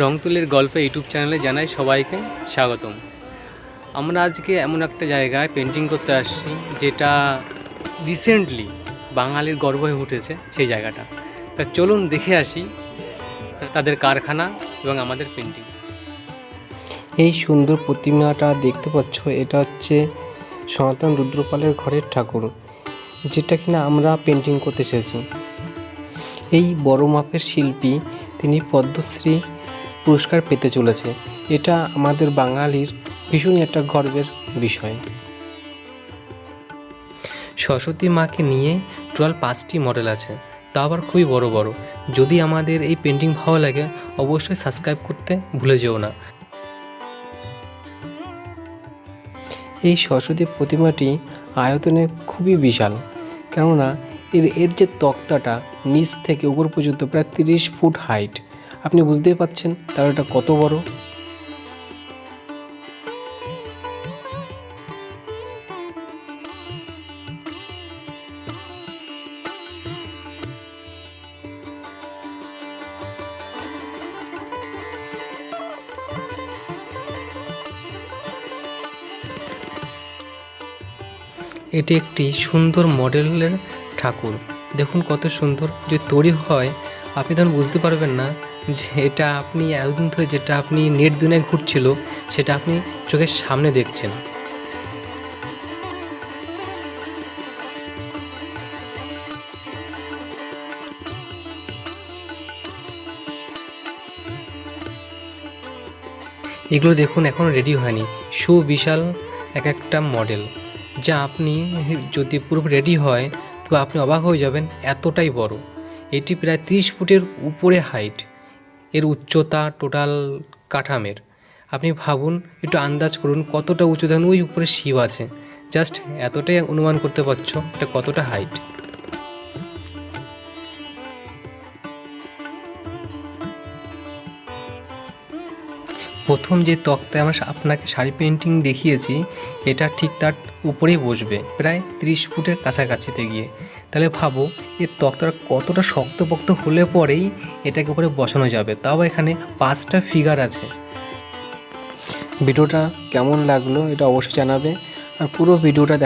রংতুলির গল্প ইউটিউব চ্যানেলে জানাই সবাইকে স্বাগতম। আমরা আজকে এমন একটা জায়গায় পেন্টিং করতে আসছি, যেটা রিসেন্টলি বাঙালির গর্ব হয়ে উঠেছে সেই জায়গাটা। তা চলুন দেখে আসি তাদের কারখানা এবং আমাদের পেন্টিং এই সুন্দর প্রতিমাটা দেখতে পাচ্ছ, এটা হচ্ছে সনাতন রুদ্রপালের ঘরের ঠাকুর, যেটা কিনা আমরা পেন্টিং করতে এসেছি। এই বড় মাপের শিল্পী, তিনি পদ্মশ্রী পুরস্কার পেতে চলেছে। এটা আমাদের বাঙালির ভীষণই একটা গর্বের বিষয়। সরস্বতী মাকে নিয়ে টোটাল পাঁচটি মডেল আছে। তা আবার খুবই বড় বড়। যদি আমাদের এই পেন্টিং ভালো লাগে, অবশ্যই সাবস্ক্রাইব করতে ভুলে যেও না। এই সরস্বতী প্রতিমাটি আয়তনে খুবই বিশাল। কেননা এর এর যে তক্তাটা নিচ থেকে উপর পর্যন্ত প্রায় তিরিশ ফুট হাইট আপনি বুঝতেই পাচ্ছেন তার এটা কত বড়। এটি একটি সুন্দর মডেলের ঠাকুর। দেখুন কত সুন্দর। যে তৈরি হয় আপনি তখন বুঝতে পারবেন না যে এটা আপনি এতদিন ধরে যেটা আপনি নেট দুনিয়ায় ঘুরছিল, সেটা আপনি চোখের সামনে দেখছেন। এগুলো দেখুন, এখন রেডি হয়নি। সুবিশাল এক একটা মডেল যা আপনি যদি পুরো রেডি হয়, তো আপনি অবাক হয়ে যাবেন, এতটাই বড়। এটি প্রায় ত্রিশ ফুটের উপরে হাইট এর উচ্চতা টোটাল কাঠামের। আপনি ভাবুন, একটু আন্দাজ করুন কতটা উঁচু দেখুন ওই উপরে শিব আছে। জাস্ট এতটাই অনুমান করতে পারছ এটা কতটা হাইট প্রথম যে তক্তায় আমরা আপনাকে শাড়ি পেন্টিং দেখিয়েছি, এটা ঠিক তার উপরেই বসবে, প্রায় ত্রিশ ফুটের কাছাকাছিতে গিয়ে। তাহলে ভাবো এর তক্তাটা কতটা শক্তপোক্ত হলে পরেই এটাকে উপরে বসানো যাবে। তাও এখানে পাঁচটা ফিগার আছে। ভিডিওটা কেমন লাগল এটা অবশ্যই জানাবে। আর পুরো ভিডিওটা